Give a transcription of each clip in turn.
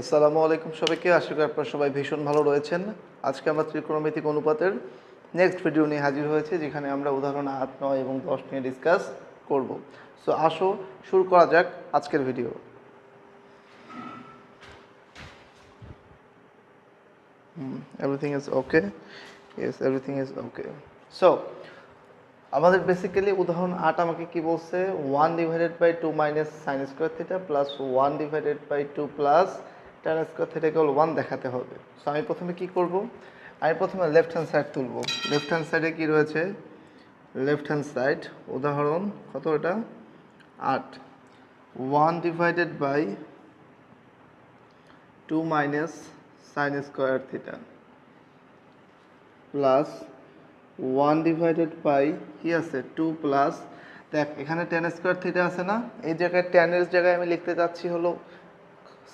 আসসালামু আলাইকুম সবাইকে। আশা করি আপনারা সবাই ভীষণ ভালো রয়েছেন। আজকে আমরা ত্রিকোণমিতিক অনুপাতের নেক্সট ভিডিও নিয়ে হাজির হয়েছে, যেখানে আমরা উদাহরণ আট, নয় এবং দশ নিয়ে ডিসকাস করব। সো আসো, শুরু করা যাক আজকের video everything is okay yes everything is okay so আমাদের বেসিক্যালি উদাহরণ আট আমাকে কি বলছে? One divided by two minus sine square theta plus one divided by two plus tan square theta cable one দেখাতে হবে সো আমি প্রথমে কি করব আমি প্রথমে লেফট হ্যান্ড সাইড তুলব লেফট হ্যান্ড সাইডে কি রয়েছে লেফট হ্যান্ড সাইড উদাহরণ কত এটা আট one divided by two minus sine square theta plus one divided by কি আছে? টু প্লাস দেখ, এখানে টেন স্কোয়ার থিটা আছে না? এই জায়গায় টেনের জায়গায় আমি লিখতে চাচ্ছি হলো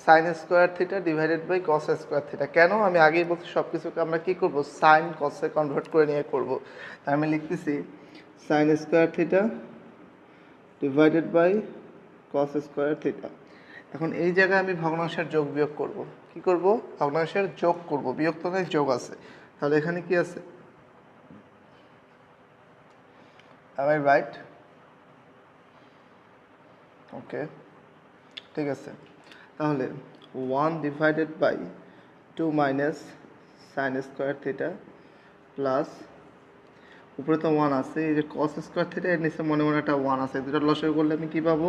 sine square theta divided by cos square theta কেন? আমি আগেই বলছি সব কিছুকে আমরা কী করব? সাইন কসে কনভার্ট করে নিয়ে করব। আমি লিখতেছি sine square theta divided by cos square theta এখন এই জায়গায় আমি ভগ্নাংশের যোগ বিয়োগ করব। কি করব? ভগ্নাংশের যোগ করব। বিয়োগ তো যোগ আছে। তাহলে এখানে কি আছে? I right? ওকে ঠিক আছে। তাহলে one divided by two minus sine square theta plus উপরে তো ওয়ান আছে, এই যে কস স্কোয়ার থিটা এর নিচে মনে মনে একটা ওয়ান আছে, দুটো লসে করলে আমি কী পাবো?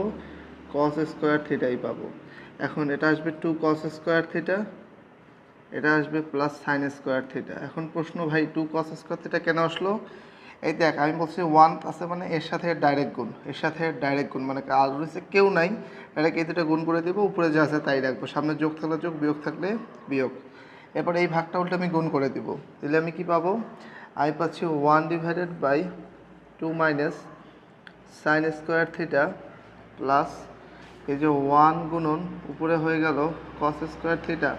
কস স্কোয়ার থিটাই পাবো। এখন এটা আসবে টু কস স্কোয়ার থিটা এটা আসবে প্লাস সাইন স্কোয়ার থিটা এখন প্রশ্ন ভাই টু কস স্কোয়ার থিটা কেন আসলো? এই দেখ, আমি বলছি ওয়ান আছে মানে এর সাথে ডাইরেক্ট গুণ। এর সাথে ডাইরেক্ট গুণ মানে আর রয়েছে, কেউ নাই। ডাইরেক্ট এই দুটো গুণ করে দেবো? উপরে যা আছে তাই রাখব। সামনে যোগ থাকলে যোগ, বিয়োগ থাকলে বিয়োগ। এরপর এই ভাগটা উল্টে আমি গুণ করে দেবো। দিলে আমি কি পাবো? আমি পাচ্ছি one divided by two minus sine square theta plus এই যে ওয়ান গুণন, উপরে হয়ে গেল কস স্কোয়ার থিটা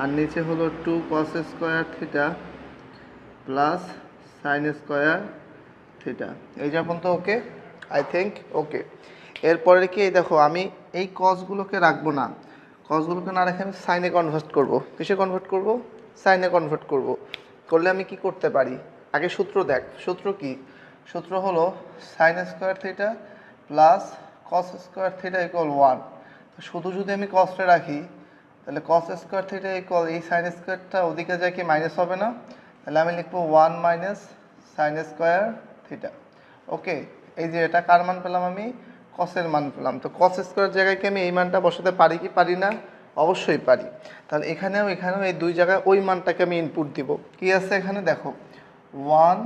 আর নিচে হলো two cos square theta plus sine square theta এই যখন তো ওকে আই থিঙ্ক ওকে এরপরে কি, এই দেখো, আমি এই কসগুলোকে রাখব না। কসগুলোকে না রেখে আমি সাইনে কনভার্ট করব। কিসে কনভার্ট করব? সাইনে কনভার্ট করব। করলে আমি কি করতে পারি? আগে সূত্র দেখ। সূত্র কি? সূত্র হলো sine square theta plus cos square theta equal one শুধু যদি আমি কসটা রাখি, তাহলে কস স্কোয়ার থিটা ইকুয়াল এই সাইন স্কোয়ারটা ওদিকে যায় কি মাইনাস হবে না? তাহলে আমি লিখব one minus sine square theta. Okay, এই যে এটা কার মান পেলাম আমি? কসের মান পেলাম। তো কস স্কোয়ার জায়গায় কি আমি এই মানটা বসাতে পারি কি পারি না? অবশ্যই পারি। তাহলে এখানেও এখানেও এই দুই জায়গায় ওই মানটাকে আমি ইনপুট দিব। কি আছে এখানে? দেখো one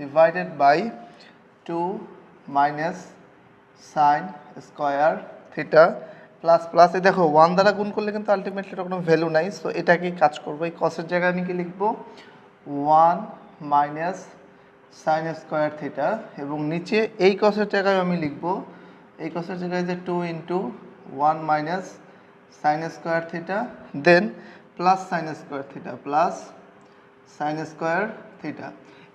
divided by two minus sine square theta plus plus এই দেখো ওয়ান দ্বারা গুণ করলে কিন্তু আলটিমেটলি এটা কোনো ভ্যালু নাই সো এটাকেই কাজ করব? এই কসের জায়গায় আমি কি লিখব? One minus sine square theta এবং নিচে এই কসের জায়গায় আমি লিখব, এই কসের জায়গায় যে two into one minus sine square theta then plus sine square theta plus sine square theta.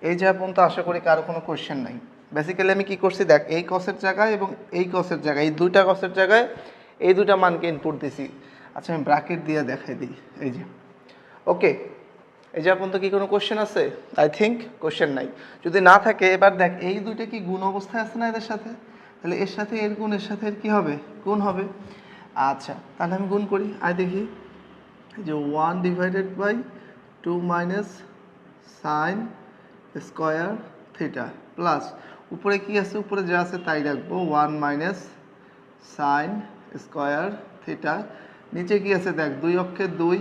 এই যে পর্যন্ত আশা করি কারও কোনো কোয়েশ্চেন নাই। বেসিক্যালি আমি কি করছি, দেখ, এই কসের জায়গায় এবং এই কসের জায়গায়, এই দুইটা কসের জায়গায় এই দুইটা মানকে ইনপুট দিছি। আচ্ছা আমি ব্র্যাকেট দিয়ে দেখাই দিই। এই যে। ওকে এই যে পর্যন্ত কি কোনো কোশ্চেন আছে? আই থিঙ্ক কোশ্চেন নাই। যদি না থাকে, এবার দেখ, এই দুইটা কি গুণ অবস্থায় আছে না এদের সাথে? তাহলে এর সাথে এর গুণ, এর সাথে এর কি হবে? গুণ হবে। আচ্ছা তাহলে আমি গুণ করি। আই দেখি। যে one divided by two minus sine square theta plus উপরে কি আছে? উপরে যা আছে তাই রাখব। One minus sine square theta নিচে কি আছে? দেখ, দুই অক্ষে দুই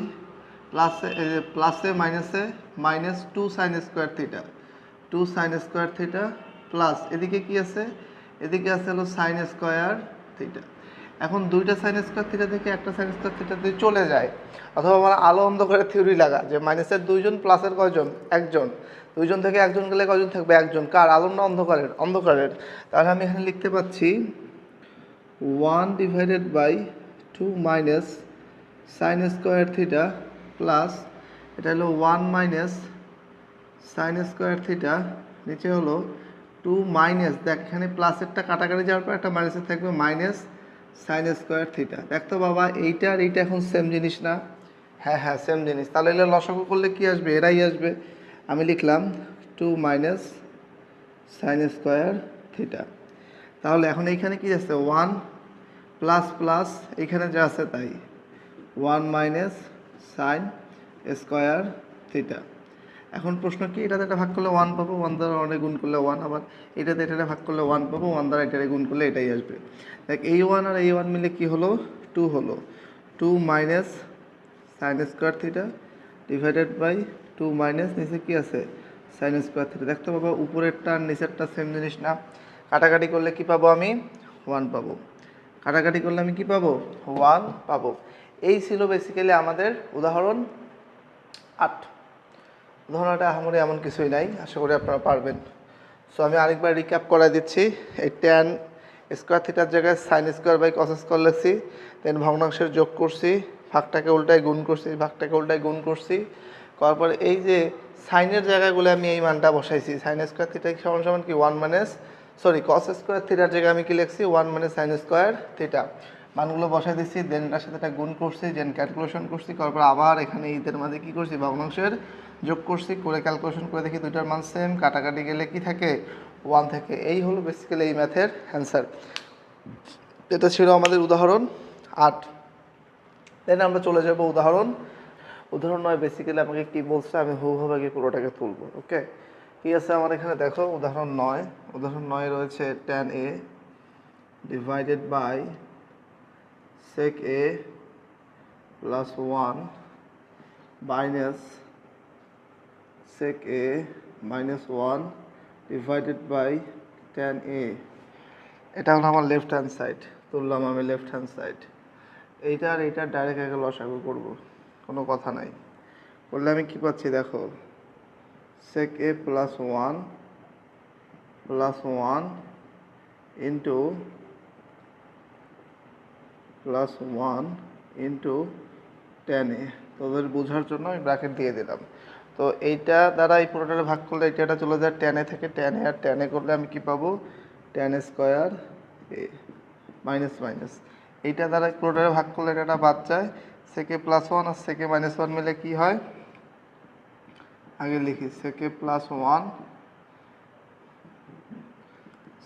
প্লাসে প্লাসে মাইনাসে minus two sine square theta two sine square theta plus এদিকে কি আছে? এদিকে আছে হলো সাইন স্কোয়ার থিটা এখন দুইটা সাইন স্কোয়ার থিটা থেকে একটা সাইন স্কোয়ার থিটা দিয়ে চলে যায়। অথবা আমার আলো অন্ধকারের থিওরি লাগা, যে মাইনাসের দুইজন প্লাসের কয়জন? একজন। দুইজন থেকে একজন গেলে কয়জন থাকবে? একজন। কার? আলো না অন্ধকারের অন্ধকারের। তাহলে আমি এখানে লিখতে পাচ্ছি one divided by two minus sine square theta plus এটা হলো one minus sine square theta, নিচে হলো টু মাইনাস। দেখ, এখানে প্লাসেরটা কাটাকাটি যাওয়ার পর একটা মাইনাসের থাকবে মাইনাস সাইন স্কোয়ার থিটা। দেখতো বাবা, এইটা আর এইটা এখন সেম জিনিস না? হ্যাঁ হ্যাঁ সেম জিনিস। তাহলে এগুলো লসাগু করলে কি আসবে? এরাই আসবে। আমি লিখলাম two minus sine square theta. তাহলে এখন এইখানে কি আছে? ওয়ান প্লাস প্লাস এখানে যা আছে তাই। One minus sine square theta এখন প্রশ্ন কি? এটাতে এটা ভাগ করলে ওয়ান পাবো ওয়ান দ্বারা ওয়ানে গুণ করলে ওয়ান আবার এটাতে এটা ভাগ করলে ওয়ান পাবো ওয়ান দ্বারা এটারে গুণ করলে এটাই আসবে। দেখ, এই ওয়ান আর এই ওয়ান মিলে কি হলো? টু হলো। Two minus sine square theta divided by two minus নিচে কি আছে? সাইন স্কোয়ার থিটা দেখতে পাবো উপরেরটা আর নিচেরটা সেম জিনিস না। কাটাকাটি করলে কি পাবো আমি? ওয়ান পাবো। কাটাকাটি করলে আমি কি পাবো? ওয়ান পাবো। এই ছিল বেসিক্যালি আমাদের উদাহরণ আট। উদাহরণটা আহামরি এমন কিছুই নাই, আশা করি আপনারা পারবেন। সো আমি আরেকবার রিক্যাপ করে দিচ্ছি। এই ট্যান স্কোয়ার থিটার জায়গায় sine square by cos square লিখছি দেন ভগ্নাংশের যোগ করছি, ভাগটাকে উল্টায় গুণ করছি, ভাগটাকে উল্টায় গুণ করছি, করার পরে এই যে সাইনের জায়গাগুলো আমি এই মানটা বসাইছি সাইন স্কোয়ার থিটা সমান সমান কি? One minus sorry cos square থিটার জায়গায় আমি কি লিখছি? One minus sine square theta মানগুলো বসাই দিচ্ছি দেন তার সাথে একটা গুণ করছি দেন ক্যালকুলেশন করছি, করার পর আবার এখানে ঈদের মাঝে কি করছি ভগ্নাংশের যোগ করছি, করে ক্যালকুলেশন করে দেখি দুইটার মান সেম কাটাকাটি গেলে কি থাকে? ওয়ান থেকে। এই হলো বেসিক্যালি এই ম্যাথের অ্যান্সার এটা ছিল আমাদের উদাহরণ আট। দেন আমরা চলে যাব উদাহরণ। উদাহরণ নয় বেসিক্যালি আমাকে কি বলছে, আমি হুভাবে গিয়ে পুরোটাকে তুলবো ওকে কি আছে আমার এখানে? দেখো, উদাহরণ নয়। উদাহরণ নয় রয়েছে tan a divided by sec a plus 1 minus sec a minus 1 divided by tan a. এটা হলো আমার লেফট হ্যান্ড সাইড তুললাম আমি লেফট হ্যান্ড সাইড এইটা আর এইটা ডাইরেক্ট আগে লসাগু করব, কোনো কথা নাই। করলে আমি কি পাচ্ছি দেখো? sec a plus one plus one into plus one into টেনে তোদের বোঝার জন্য আমি ব্র্যাকেট দিয়ে দিলাম। তো এইটা দ্বারা এই পুরোটা ভাগ করলে এটা চলে যায় টেনে থেকে টেনে আর টেনে করলে আমি কি পাবো? Tan square a minus minus এইটা দ্বারা পুরোটা ভাগ করলে এটা বাদ যায়। সেকে প্লাস ওয়ান আর সেকে মাইনাস ওয়ান মিলে কি হয়? আগে লিখি sec plus one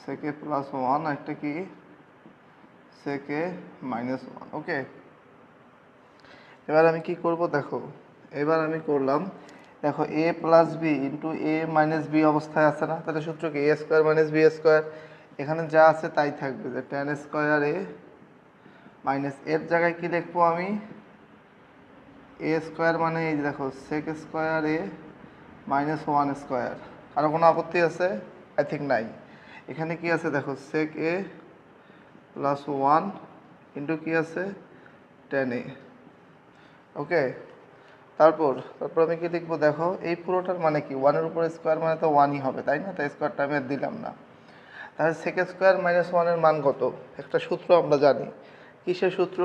sec plus one একটা কি? সেকে মাইনাস ওয়ান ওকে এবার আমি কি করব দেখো, এবার আমি করলাম, দেখো A plus B into A minus B অবস্থায় আছে না? তাহলে সূত্র কি? A square minus B square এখানে যা আছে তাই থাকবে যে টেন স্কোয়ার এ মাইনাস এর জায়গায় কি লিখব আমি? এ স্কোয়ার মানে এই দেখো sec square A minus one square আরও কোনো আপত্তি আছে? আই থিঙ্ক নাই। এখানে কি আছে দেখো sec A plus one into কি আছে? টেন এ ওকে তারপর তারপর আমি কি লিখব? দেখো, এই পুরোটার মানে কি? ওয়ানের উপর স্কোয়ার মানে তো ওয়ানই হবে, তাই না? তাই স্কোয়ারটা আমি দিলাম না। তাহলে সেক স্কোয়ার মাইনাস ওয়ানের মান কত? একটা সূত্র আমরা জানি। কিসের সূত্র?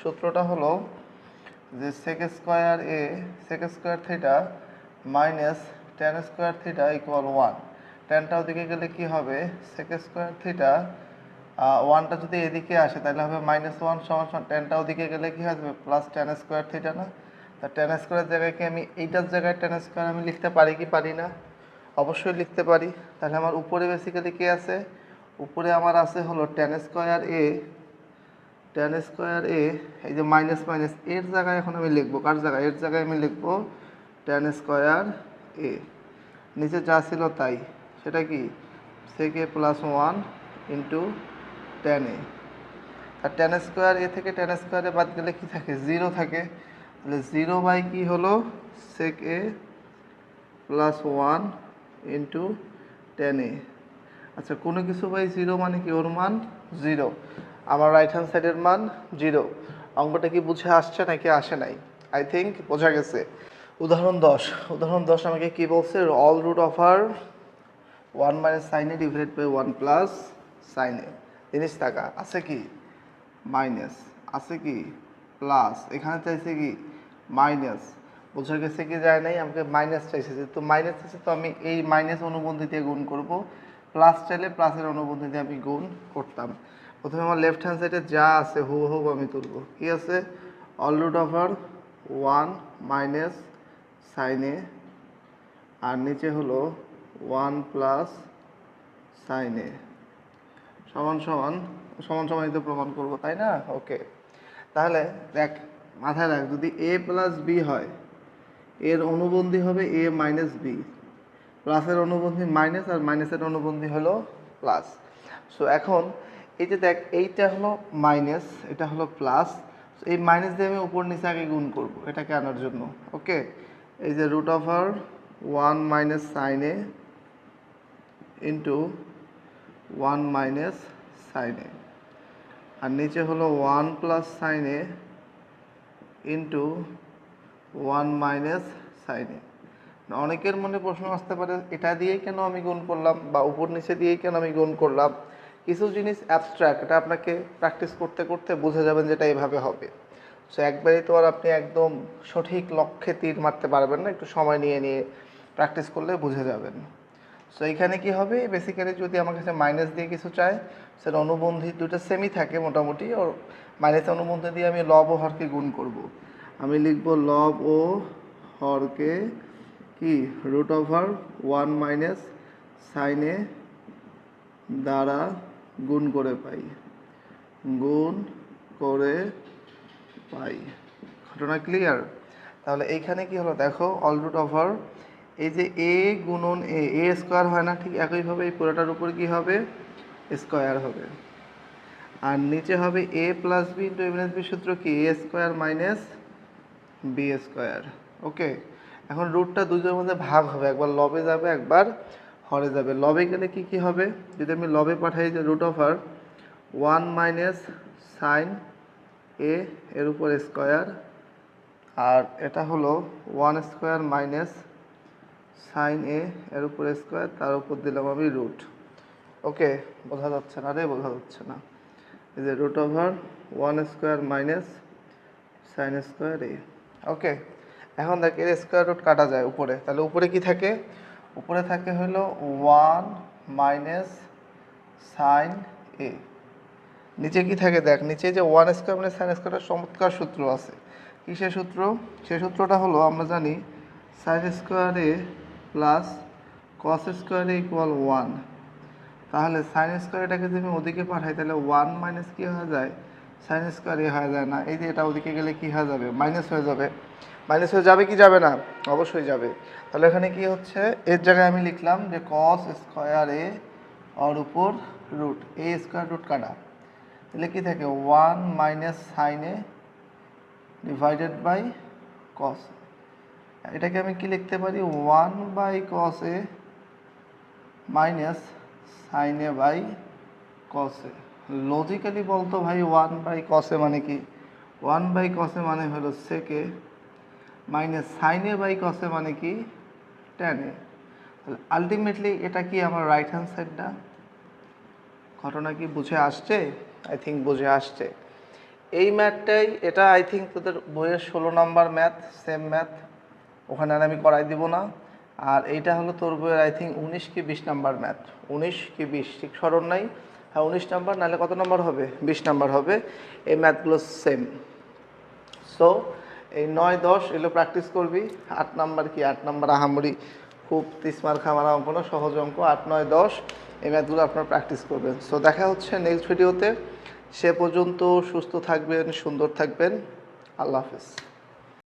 সূত্রটা হলো যে sec square A sec square theta minus tan square theta equal one টেনটা ওদিকে গেলে কি হবে? সেক স্কোয়ার থিটা ওয়ানটা যদি এদিকে আসে, তাহলে হবে মাইনাস ওয়ান সমান সমান টেনটা ওদিকে গেলে কি হবে? প্লাস টেন স্কোয়ার থিটা না? তা টেন স্কোয়ারের জায়গায় কি আমি এইটার জায়গায় টেন স্কোয়ার আমি লিখতে পারি কি পারি না? অবশ্যই লিখতে পারি। তাহলে আমার উপরে বেসিক্যালি কে আছে? উপরে আমার আছে হলো tan square A tan square A এই যে মাইনাস মাইনাস এর জায়গায় এখন আমি লিখব। কার জায়গায়? এর জায়গায় আমি লিখব টেন স্কোয়ার এ নিচে যা ছিল তাই। সেটা কি? সেকে plus one into tan. A R tan square, এ থেকে টেন স্কোয়ারে বাদ গেলে কি থাকে? জিরো থাকে। তাহলে জিরো বাই কি হলো? Sec A plus one into tan A আচ্ছা কোনো কিছু বাই জিরো মানে কি? ওর মান জিরো। আমার রাইট হ্যান্ড সাইডের মান জিরো। অঙ্কটা কি বুঝে আসছে নাকি আসে নাই? আই থিঙ্ক বোঝা গেছে। উদাহরণ দশ। উদাহরণ দশ আমাকে কি বলছে? All root of R one minus sin A divided by one plus sin A জিনিস থাকা আছে কি? মাইনাস। আছে কি? প্লাস। এখানে চাইছে কি? মাইনাস। বোঝা গেছে কি যায় নাই? আমাকে মাইনাস চাইছে। যেহেতু মাইনাস চাইছে তো আমি এই মাইনাস অনুবন্ধী দিয়ে গুণ করব। প্লাস চাইলে প্লাসের অনুবন্ধী দিয়ে আমি গুণ করতাম। প্রথমে আমার লেফট হ্যান্ড সাইডে যা আছে, হু হু, আমি তুলবো। কি আছে? All root over one minus sin আর নিচে হলো ওয়ান প্লাস সাইন সমান সমান সমান সমান সমানিত প্রমাণ করব, তাই না? ওকে তাহলে দেখ, মাথায় রাখ, যদি এ প্লাস বি হয়, এর অনুবন্ধী হবে এ মাইনাস বি প্লাসের অনুবন্ধী মাইনাস আর মাইনাসের অনুবন্ধী হলো প্লাস সো এখন এই যে দেখ, এইটা হলো মাইনাস এটা হলো প্লাস এই মাইনাস দিয়ে আমি উপর নিচে আগে গুণ করব, এটাকে আনার জন্য। ওকে এই যে root over one minus sin into one minus sin A. আর নিচে হলো one plus sin A into one minus sin A. অনেকের মনে প্রশ্ন আসতে পারে, এটা দিয়েই কেন আমি গুণ করলাম বা উপর নিচে দিয়েই কেন আমি গুণ করলাম? কিছু জিনিস অ্যাবস্ট্রাক্ট এটা আপনাকে প্র্যাকটিস করতে করতে বুঝে যাবেন যেটা এভাবে হবে। সো একবারেই তো আর আপনি একদম সঠিক লক্ষ্যে তীর মারতে পারবেন না, একটু সময় নিয়ে নিয়ে প্র্যাকটিস করলে বুঝে যাবেন। সো এখানে কি হবে? বেসিক্যালি যদি আমার কাছে মাইনাস দিয়ে কিছু চায়, সেটা অনুবন্ধী দুটো সেমই থাকে মোটামুটি, ওর মাইনাস অনুবন্ধী দিয়ে আমি লব ও হরকে গুণ করব। আমি লিখব লব ও হরকে কি? রুট ওভার ওয়ান মাইনাস সাইনে দ্বারা গুণ করে পাই। গুণ করে পাই। ঘটনা ক্লিয়ার তাহলে এইখানে কি হলো? দেখো অল রুট ওভার এই যে এ গুণন এ এ স্কোয়ার হয় না, ঠিক একইভাবে এই পুরোটার উপর কি হবে? স্কোয়ার হবে। আর নিচে হবে A plus B into A minus B সূত্র কি? A square minus B square. Okay? এখন রুটটা দুজনের মধ্যে ভাগ হবে। একবার লবে যাবে, একবার হরে যাবে। লবে গেলে কি কি হবে? যদি আমি লবে পাঠাই যে root of R, one minus sign A, এর উপর স্কোয়ার, আর এটা হলো one square minus sin A এর উপর স্কোয়ার তার উপর দিলাম আমি রুট ওকে বোঝা যাচ্ছে না রে, বোঝা যাচ্ছে না। এই যে root over one square minus sin square A okay এখন দেখ, এর স্কোয়ার রুট কাটা যায় উপরে। তাহলে উপরে কি থাকে? উপরে থাকে হলো ওয়ান মাইনাস সাইন এ নিচে কি থাকে দেখ, নিচে যে ওয়ান স্কোয়ার মানে সাইন স্কোয়ারের চমৎকার সূত্র আছে। কিসের সূত্র? সে সূত্রটা হলো, আমরা জানি sin square plus cos square equal one তাহলে সাইন স্কোয়ার এটাকে যদি আমি ওদিকে পাঠাই, তাহলে ওয়ান মাইনাস কী হয়ে যায়? সাইন স্কোয়ার এ হয়ে যায় না। এই যে এটা ওদিকে গেলে কী হয়ে যাবে? মাইনাস হয়ে যাবে। মাইনাস হয়ে যাবে কি যাবে না? অবশ্যই যাবে। তাহলে এখানে কি হচ্ছে? এর জায়গায় আমি লিখলাম যে কস স্কোয়ার এ ওর উপর রুট এ স্কোয়ার রুট কাটা। তাহলে কি থাকে? One minus sin divided by cos এটাকে আমি কি লিখতে পারি? One by cos A minus sin A by কসে logically বলতো ভাই, ওয়ান বাই কসে মানে কি? ওয়ান বাই কসে মানে হলো সেকে মাইনাস সাইনে বাই কসে মানে কি? টেনে তাহলে আলটিমেটলি এটা কি আমার রাইট হ্যান্ড সাইডটা ঘটনা কি বুঝে আসছে? আই থিঙ্ক বুঝে আসছে। এই ম্যাথটাই এটা আই থিঙ্ক তোদের বইয়ের ষোলো নম্বর ম্যাথ সেম ম্যাথ ওখানে আর আমি করাই দিব না। আর এইটা হলো তোর বইয়ের আই থিঙ্ক উনিশ কি বিশ নাম্বার ম্যাথ উনিশ কি বিশ, ঠিক স্মরণ নাই। হ্যাঁ উনিশ নাম্বার, নাহলে কত নাম্বার হবে? বিশ নাম্বার হবে। এই ম্যাথগুলো সেম সো এই নয়, দশ, এগুলো প্র্যাকটিস করবি। আট নাম্বার কি? আট নাম্বার আহামরি। খুব তিসমার খামার অঙ্ক না সহজ অঙ্ক। আট, নয়, দশ, এই ম্যাথগুলো আপনারা প্র্যাকটিস করবেন। সো দেখা হচ্ছে নেক্সট ভিডিওতে সে পর্যন্ত সুস্থ থাকবেন, সুন্দর থাকবেন। আল্লাহ হাফিজ।